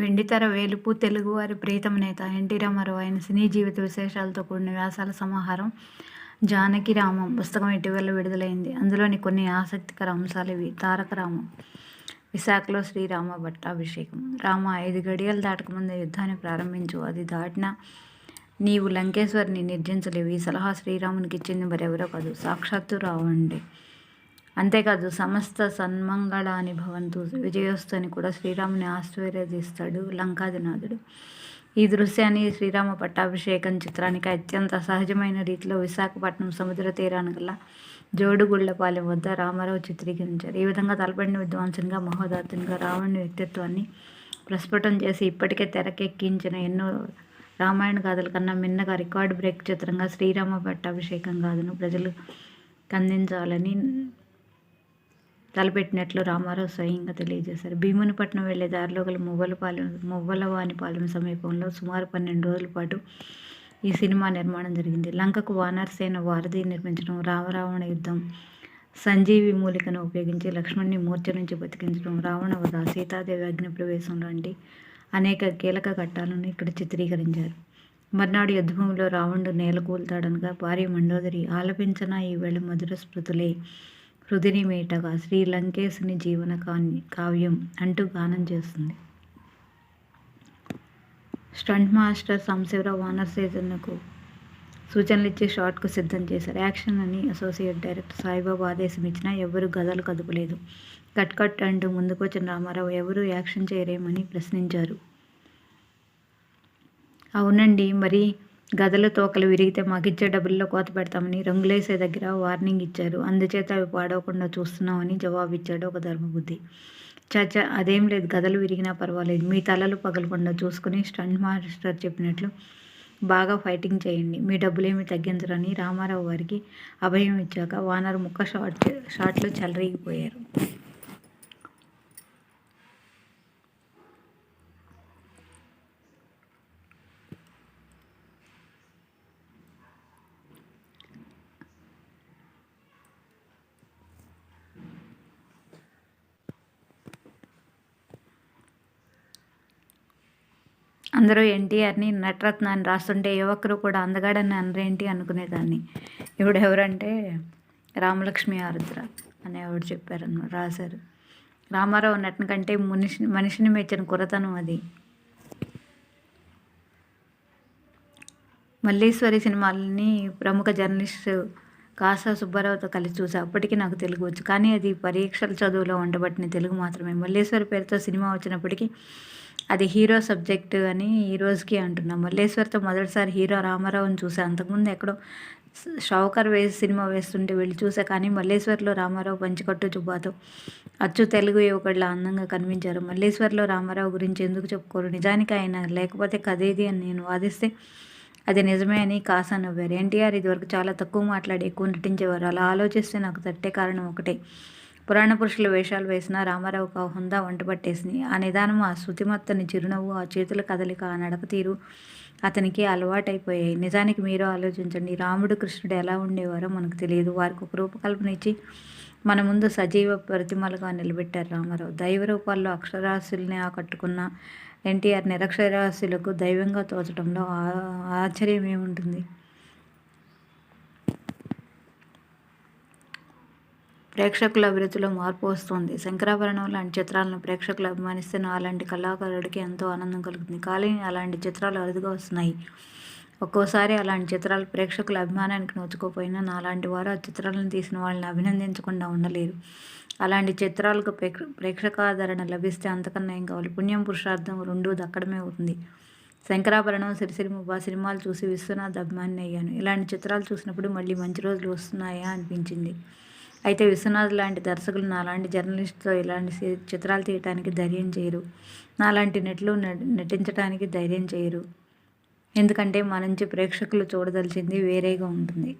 వెండితెర వేలుపు తెలుగువారి ప్రీతమ నేత ఎన్టీ రామారావు ఆయన సినీ జీవిత విశేషాలతో కూడిన వ్యాసాల సమాహారం జానకి రామం పుస్తకం ఇటీవల విడుదలైంది. అందులోని కొన్ని ఆసక్తికర అంశాలు ఇవి. తారక రామం విశాఖలో శ్రీరామ భట్టాభిషేకం రామ ఐదు గడియలు దాటకముందే యుద్ధాన్ని ప్రారంభించు అది దాటిన నీవు లంకేశ్వరిని నిర్జించలేవు. ఈ సలహా శ్రీరామునికి ఇచ్చింది మరెవరో కాదు. సాక్షాత్తు రావండి. అంతేకాదు సమస్త సన్మంగళాని భవంతు విజయోస్తు అని కూడా శ్రీరాముని ఆశీర్వదిస్తాడు లంకాదినాథుడు ఈ దృశ్యాన్ని శ్రీరామ పట్టాభిషేకం చిత్రానికి అత్యంత సహజమైన రీతిలో విశాఖపట్నం సముద్ర తీరాన గల జోడుగుళ్ళపాలెం వద్ద రామారావు చిత్రీకరించారు. ఈ విధంగా తలపడిన విద్వాంసునిగా మహోదాతునిగా రావణుని వ్యక్తిత్వాన్ని ప్రస్ఫుటం చేసి ఇప్పటికే తెరకెక్కించిన ఎన్నో రామాయణ గాథల కన్నా మిన్నగా రికార్డు బ్రేక్ చిత్రంగా శ్రీరామ పట్టాభిషేకం గాథను ప్రజలు అందించాలని తలపెట్టినట్లు రామారావు స్వయంగా తెలియజేశారు. భీమునిపట్నం వెళ్ళే దారిలో గల మువ్వలపాలెం మువ్వలవానిపాలెం సమీపంలో సుమారు పన్నెండు రోజుల పాటు ఈ సినిమా నిర్మాణం జరిగింది. లంకకు వానరసేన వారధి నిర్మించడం రామరావణ యుద్ధం సంజీవి మూలికను ఉపయోగించి లక్ష్మణ్ని మూర్ఛ నుంచి బతికించడం రావణ వధ సీతాదేవి అగ్ని ప్రవేశం లాంటి అనేక కీలక ఘట్టాలను ఇక్కడ చిత్రీకరించారు. మర్నాడు యుద్ధభూమిలో రావణుడు నేలకూల్తాడనగా భార్య మండోదరి ఆలపించిన ఈ వేళ మధుర స్మృతులే హృదిని మేటగా శ్రీ లంకేశుని జీవన కావ్యం అంటూ గానం చేస్తుంది. స్టంట్ మాస్టర్ సంశివరావు వానర్ సీజన్కు సూచనలు ఇచ్చి షార్ట్కు సిద్ధం చేశారు. యాక్షన్ అని అసోసియేట్ డైరెక్టర్ సాయిబాబు ఆదేశం ఇచ్చినా ఎవరు గదలు కదుపులేదు. కట్ కట్ అంటూ ముందుకు వచ్చిన రామారావు ఎవరు యాక్షన్ చేయరేమని ప్రశ్నించారు. అవునండి మరి గదల తోకలు విరిగితే మాకిచ్చే డబ్బుల్లో కోత పెడతామని రంగులేసే దగ్గర వార్నింగ్ ఇచ్చారు. అందుచేత అవి పాడవకుండా చూస్తున్నామని జవాబిచ్చాడు ఒక ధర్మబుద్ధి. చాచా అదేం లేదు. గదలు విరిగినా పర్వాలేదు. మీ తలలు పగలకుండా చూసుకుని స్టంట్ మాస్టర్ చెప్పినట్లు బాగా ఫైటింగ్ చేయండి. మీ డబ్బులేమి తగ్గించరని రామారావు వారికి అభయం ఇచ్చాక వానర్ ముక్క షార్ట్ షార్ట్లో చెలరిగిపోయారు. అందరూ ఎన్టీఆర్ని నటరత్న అని రాస్తుంటే ఏ ఒక్కరు కూడా అందగాడని అనరేంటి అనుకునేదాన్ని. ఇప్పుడు ఎవరంటే రామలక్ష్మి ఆరుద్ర అని ఎవరు చెప్పారన్న రాశారు. రామారావు నటన కంటే మనిషిని మనిషిని మెచ్చిన కురతనం అది. మల్లీశ్వరి సినిమాలని ప్రముఖ జర్నలిస్టు కాసా సుబ్బారావుతో కలిసి చూసి. అప్పటికి నాకు తెలుగు వచ్చు. కానీ అది పరీక్షల చదువులో ఉండబట్టిన తెలుగు మాత్రమే. మల్లేశ్వరి పేరుతో సినిమా వచ్చినప్పటికీ అది హీరో సబ్జెక్ట్ అని ఈ రోజుకి అంటున్నాం. మల్లేశ్వర్తో మొదటిసారి హీరో రామారావుని చూసా. అంతకుముందు ఎక్కడో షౌకర్ వేసి సినిమా వేస్తుంటే వెళ్ళి చూసా కానీ మల్లేశ్వర్లో రామారావు పంచికట్టు చుబ్బాతో అచ్చు తెలుగు యువకుడిలా అందంగా కనిపించారు. మల్లేశ్వర్లో రామారావు గురించి ఎందుకు చెప్పుకోరు? నిజానికి ఆయన లేకపోతే కదేది అని నేను వాదిస్తే అది నిజమే అని కాసా నవ్వారు. ఎన్టీఆర్ ఇదివరకు చాలా తక్కువ మాట్లాడి ఎక్కువ నటించేవారు. అలా ఆలోచిస్తే నాకు తట్టే కారణం ఒకటే. పురాణ పురుషుల వేషాలు వేసిన రామారావుకు ఆ హుందా వంటపట్టేసింది ఆ నిదానం ఆ శృతిమత్తని చిరునవ్వు ఆ చేతుల కదలిక ఆ నడక తీరు అతనికి అలవాటైపోయాయి. నిజానికి మీరు ఆలోచించండి రాముడు కృష్ణుడు ఎలా ఉండేవారో మనకు తెలియదు. వారికి ఒక రూపకల్పన ఇచ్చి మన ముందు సజీవ ప్రతిమలుగా నిలబెట్టారు రామారావు. దైవ రూపాల్లో అక్షరాస్యుల్ని ఆకట్టుకున్న ఎన్టీఆర్ నిరక్షరాస్యులకు దైవంగా తోచడంలో ఆశ్చర్యం ఏముంటుంది? ప్రేక్షకుల అభిరుచిలో మార్పు వస్తుంది. శంకరాభరణం లాంటి చిత్రాలను ప్రేక్షకులు అభిమానిస్తున్న అలాంటి కళాకారుడికి ఎంతో ఆనందం కలుగుతుంది. కానీ అలాంటి చిత్రాలు అరుదుగా వస్తున్నాయి. ఒక్కోసారి అలాంటి చిత్రాలు ప్రేక్షకుల అభిమానానికి నోచుకోపోయినా నాలాంటి వారు ఆ చిత్రాలను తీసిన వాళ్ళని అభినందించకుండా ఉండలేరు. అలాంటి చిత్రాలకు ప్రేక్ష ప్రేక్షకాదరణ లభిస్తే అంతకన్నా ఏం కావాలి పుణ్యం పురుషార్థం రెండూ దక్కడమే అవుతుంది. శంకరాభరణం సిరిసిరి ముబ్బా సినిమాలు చూసి విశ్వనాథ్ అభిమాని అయ్యాను. ఇలాంటి చిత్రాలు చూసినప్పుడు మళ్ళీ మంచి రోజులు వస్తున్నాయా అనిపించింది. అయితే విశ్వనాథ్ లాంటి దర్శకులు నాలాంటి జర్నలిస్ట్తో ఇలాంటి చిత్రాలు తీయటానికి ధైర్యం చేయరు. నాలాంటి నెట్లు నటించడానికి ధైర్యం చేయరు. ఎందుకంటే మా నుంచి ప్రేక్షకులు చూడదలిచింది వేరేగా ఉంటుంది.